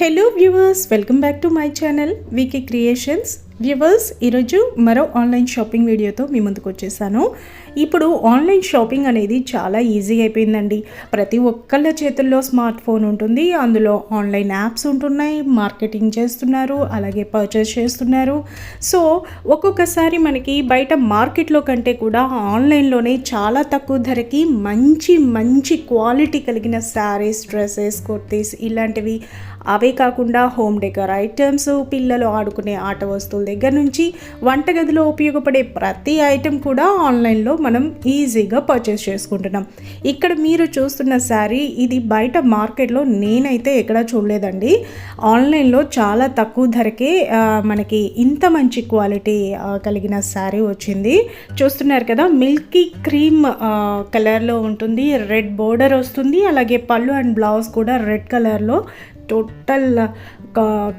Hello viewers welcome back to my channel VK Creations viewers ఈరోజు మరో online shopping వీడియోతో మీ ముందుకు వచ్చేసాను. ఇప్పుడు ఆన్లైన్ షాపింగ్ అనేది చాలా ఈజీ అయిపోయిందండి. ప్రతి ఒక్కళ్ళ చేతుల్లో స్మార్ట్ ఫోన్ ఉంటుంది. అందులో ఆన్లైన్ యాప్స్ ఉంటున్నాయి. మార్కెటింగ్ చేస్తున్నారు అలాగే పర్చేస్ చేస్తున్నారు. సో ఒక్కొక్కసారి మనకి బయట మార్కెట్లో కంటే కూడా ఆన్లైన్లోనే చాలా తక్కువ ధరకి మంచి మంచి క్వాలిటీ కలిగిన శారీస్ డ్రెస్సెస్ కుర్తీస్ ఇలాంటివి అవే కాకుండా హోమ్ డెకర్ ఐటమ్స్ పిల్లలు ఆడుకునే ఆట వస్తువుల దగ్గర నుంచి వంటగదిలో ఉపయోగపడే ప్రతి ఐటెం కూడా ఆన్లైన్లో మనం ఈజీగా పర్చేస్ చేసుకుంటున్నాం. ఇక్కడ మీరు చూస్తున్న శారీ ఇది బయట మార్కెట్లో నేనైతే ఎక్కడా చూడలేదండి. ఆన్లైన్లో చాలా తక్కువ ధరకే మనకి ఇంత మంచి క్వాలిటీ కలిగిన శారీ వచ్చింది. చూస్తున్నారు కదా మిల్కీ క్రీమ్ కలర్లో ఉంటుంది రెడ్ బోర్డర్ వస్తుంది అలాగే పళ్ళు అండ్ బ్లౌజ్ కూడా రెడ్ కలర్లో టోటల్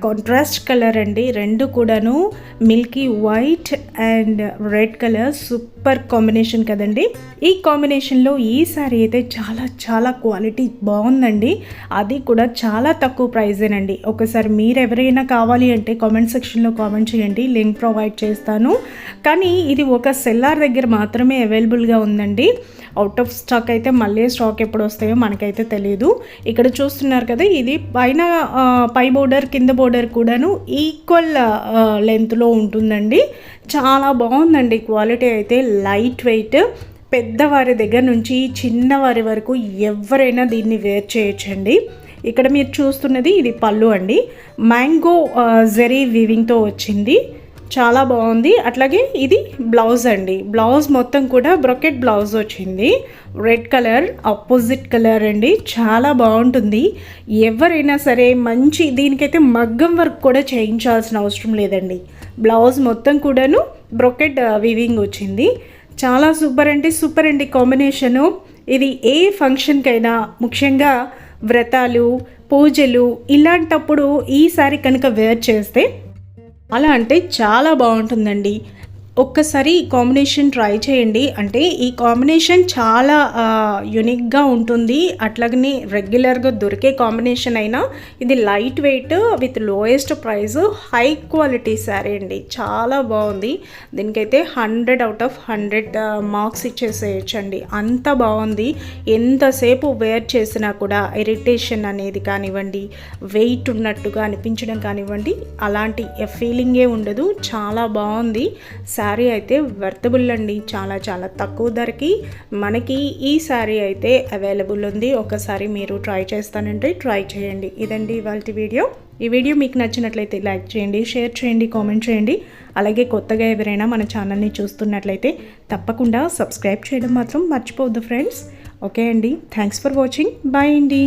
కాంట్రాస్ట్ కలర్ అండి. రెండు కూడాను milky white and red colour super combination కదండి. ఈ కాంబినేషన్లో ఈ సారీ అయితే చాలా చాలా క్వాలిటీ బాగుందండి. అది కూడా చాలా తక్కువ ప్రైజేనండి ఒకసారి మీరు ఎవరైనా కావాలి అంటే కామెంట్ సెక్షన్లో కామెంట్ చేయండి. లింక్ ప్రొవైడ్ చేస్తాను. కానీ ఇది ఒక సెల్లార్ దగ్గర మాత్రమే అవైలబుల్గా ఉందండి. అవుట్ ఆఫ్ స్టాక్ అయితే మళ్ళీ స్టాక్ ఎప్పుడు వస్తాయో మనకైతే తెలియదు ఇక్కడ చూస్తున్నారు కదా ఇది పైన పైన పై బోర్డర్ కింద బోర్డర్ కూడాను ఈక్వల్ లెంత్లో ఉంటుందండి. చాలా బాగుందండి క్వాలిటీ అయితే లైట్ వెయిట్. పెద్దవారి దగ్గర నుంచి చిన్నవారి వరకు ఎవరైనా దీన్ని వేర్ చేయొచ్చండి. ఇక్కడ మీరు చూస్తున్నది ఇది పళ్ళు అండి. మ్యాంగో జెరీ వీవింగ్తో వచ్చింది. చాలా బాగుంది. అట్లాగే ఇది బ్లౌజ్ అండి. బ్లౌజ్ మొత్తం కూడా బ్రొకెట్ బ్లౌజ్ వచ్చింది. రెడ్ కలర్ ఆపోజిట్ కలర్ అండి. చాలా బాగుంటుంది. ఎవరైనా సరే మంచి దీనికైతే మగ్గం వర్క్ కూడా చేయించాల్సిన అవసరం లేదండి. బ్లౌజ్ మొత్తం కూడాను బ్రొకెట్ వివింగ్ వచ్చింది. చాలా సూపర్ అంటే సూపర్ అండి కాంబినేషను. ఇది ఏ ఫంక్షన్కైనా ముఖ్యంగా వ్రతాలు పూజలు ఇలాంటప్పుడు ఈ సారీ కనుక వేర్ చేస్తే అలా అంటే చాలా బాగుంటుందండి. ఒక్కసారి ఈ కాంబినేషన్ ట్రై చేయండి. అంటే ఈ కాంబినేషన్ చాలా యునిక్గా ఉంటుంది. అట్లాగనే రెగ్యులర్గా దొరికే కాంబినేషన్ అయినా ఇది light weight with lowest price high quality sari అండి. చాలా బాగుంది. దీనికైతే hundred out of hundred marks ఇచ్చేసేయచ్చండి. అంత బాగుంది. ఎంతసేపు వేర్ చేసినా కూడా ఇరిటేషన్ అనేది కానివ్వండి వెయిట్ ఉన్నట్టుగా అనిపించడం కానివ్వండి అలాంటి ఫీలింగే ఉండదు. చాలా బాగుంది. శారీ శారీ అయితే వర్తబుల్ అండి చాలా చాలా తక్కువ ధరకి. మనకి ఈ శారీ అయితే అవైలబుల్ ఉంది. ఒకసారి మీరు ట్రై చేస్తానంటే ట్రై చేయండి. ఇదండి ఇవాళ వీడియో. ఈ వీడియో మీకు నచ్చినట్లయితే లైక్ చేయండి షేర్ చేయండి కామెంట్ చేయండి. అలాగే కొత్తగా ఎవరైనా మన ఛానల్ని చూస్తున్నట్లయితే తప్పకుండా సబ్స్క్రైబ్ చేయడం మాత్రం మర్చిపోవద్దు ఫ్రెండ్స్. ఓకే అండి. Thanks for watching. బాయ్ అండి.